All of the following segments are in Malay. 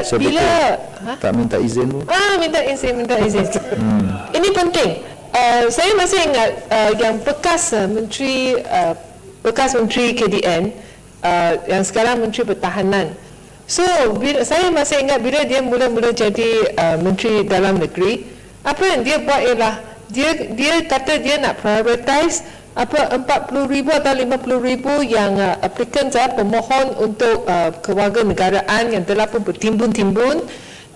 So, bila ha? Tak minta izin pun. Ah, minta izin, minta izin. Ini penting. Uh, saya masih ingat uh, yang bekas uh, menteri uh, bekas menteri KDN uh, yang sekarang menteri pertahanan. So, bila, saya masih ingat bila dia mula-mula jadi uh, menteri dalam negeri, apa yang dia buat ialah dia dia kata dia nak prioritize apa 40 ribu atau 50 ribu yang uh, applicants uh, pemohon untuk uh, kewarganegaraan yang telah pun bertimbun-timbun.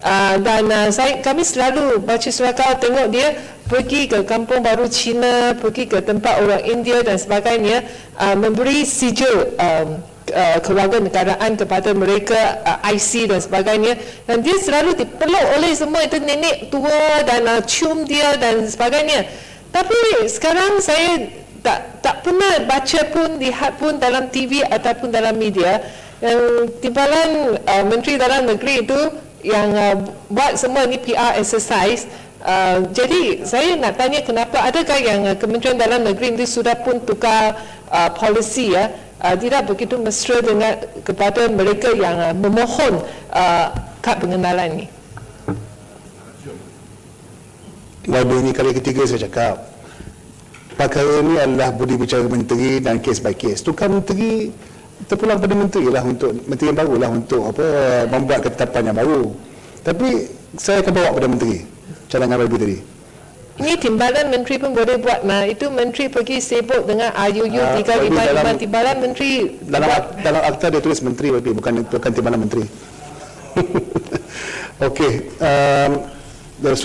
Uh, dan uh, saya, kami selalu baca surat tengok dia pergi ke kampung baru Cina, pergi ke tempat orang India dan sebagainya uh, memberi sijil um, uh, kewarganegaraan kepada mereka uh, IC dan sebagainya. Dan dia selalu dipeluk oleh semua itu nenek tua dan uh, cium dia dan sebagainya. Tapi sekarang saya tak tak pernah baca pun lihat pun dalam TV ataupun dalam media yang timbalan uh, menteri dalam negeri itu yang uh, buat semua ni PR exercise. Uh, jadi saya nak tanya kenapa adakah yang uh, Kementerian Dalam Negeri ini sudah pun tukar uh, polisi ya? Uh, tidak begitu mesra dengan kepada mereka yang uh, memohon uh, kad pengenalan ni. Waduh ini kali ketiga saya cakap Perkara ini adalah budi bicara menteri dan case by case Tukar menteri terpulang pada menteri lah untuk menteri yang baru lah untuk apa membuat ketetapan yang baru. Tapi saya akan bawa pada menteri cadangan Rabi tadi. Ini timbalan menteri pun boleh buat nah itu menteri pergi sibuk dengan IUU Ah, 355 dalam- timbalan menteri dalam buat. dalam akta dia tulis menteri Rabi bukan bukan timbalan menteri. Okey um, dari